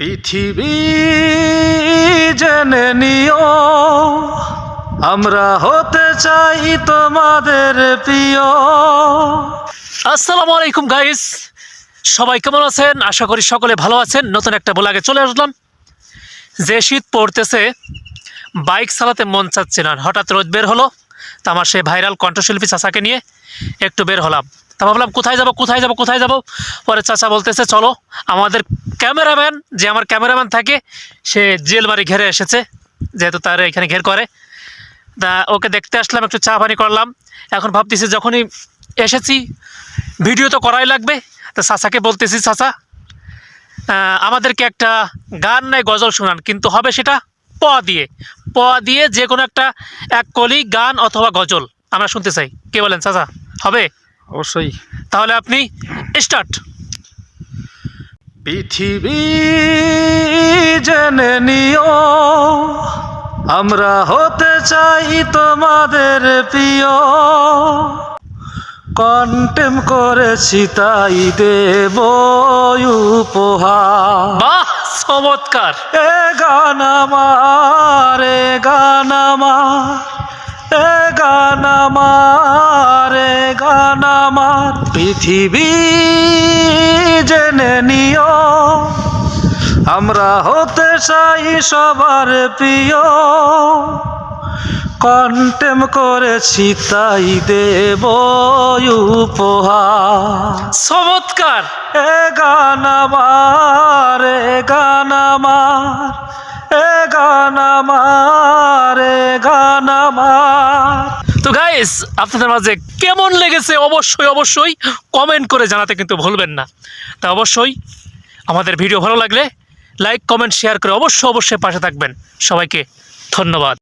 পৃথিবী জেনে নিও, আমরা হতে চাই তোমাদের প্রিয়। আসসালামু আলাইকুম গাইস সবাই কেমন আছেন? আশা করি সকলে ভালো আছেন। নতুন একটা ব্লগে চলে আসলাম। যে শীত পড়তেছে, বাইক চালাতে মন চাচ্ছে না। হঠাৎ রোদ বের হলো, তা আমার সেই ভাইরাল কণ্ঠশিল্পী চাচাকে নিয়ে একটু বের হলাম। তা ভাবলাম, কোথায় যাব কোথায় যাব কোথায় যাব? পরে চাচা বলতেছে, চলো, আমাদের ক্যামেরাম্যান, যে আমার ক্যামেরাম্যান থাকে, সে জেল বাড়ি ঘেরে এসেছে, যেহেতু তার এখানে ঘের করে। তা ওকে দেখতে আসলাম, একটু চা পানি করলাম। এখন ভাবতেছি, যখনই এসেছি, ভিডিও তো করাই লাগবে। তা চাচাকে বলতেছি, চাচা আমাদেরকে একটা গান নাই, গজল শোনান, কিন্তু হবে সেটা প দিয়ে। প দিয়ে যে কোনো একটা এক কলি, গান অথবা গজল, আমরা শুনতে চাই। কে বলেন, চাচা, হবে? অবশ্যই। তাহলে আপনি স্টার্ট পৃথিবী জেনে নিও আমরা হতে চাই তোমাদের প্রিয়। কন্টেম করেছি তাই দেব উপহার। বাহ চমৎকার। এ গান আমার এ গান আমার এ গান আমার। এ গান আমার পৃথিবী জেনে নিও। আমরা হতে চাই সবার প্রিয়। কন্টেম করেছি তাই দেব উপহার। চমৎকার। এ গান আমার এ গান আমার এ গান আমার। গাইস আপনাদের মাঝে কেমন লেগেছে? অবশ্যই অবশ্যই কমেন্ট করে জানাতে কিন্তু ভুলবেন না। তা অবশ্যই আমাদের ভিডিও ভালো লাগলে লাইক কমেন্ট শেয়ার করে অবশ্যই অবশ্যই পাশে থাকবেন। সবাইকে ধন্যবাদ।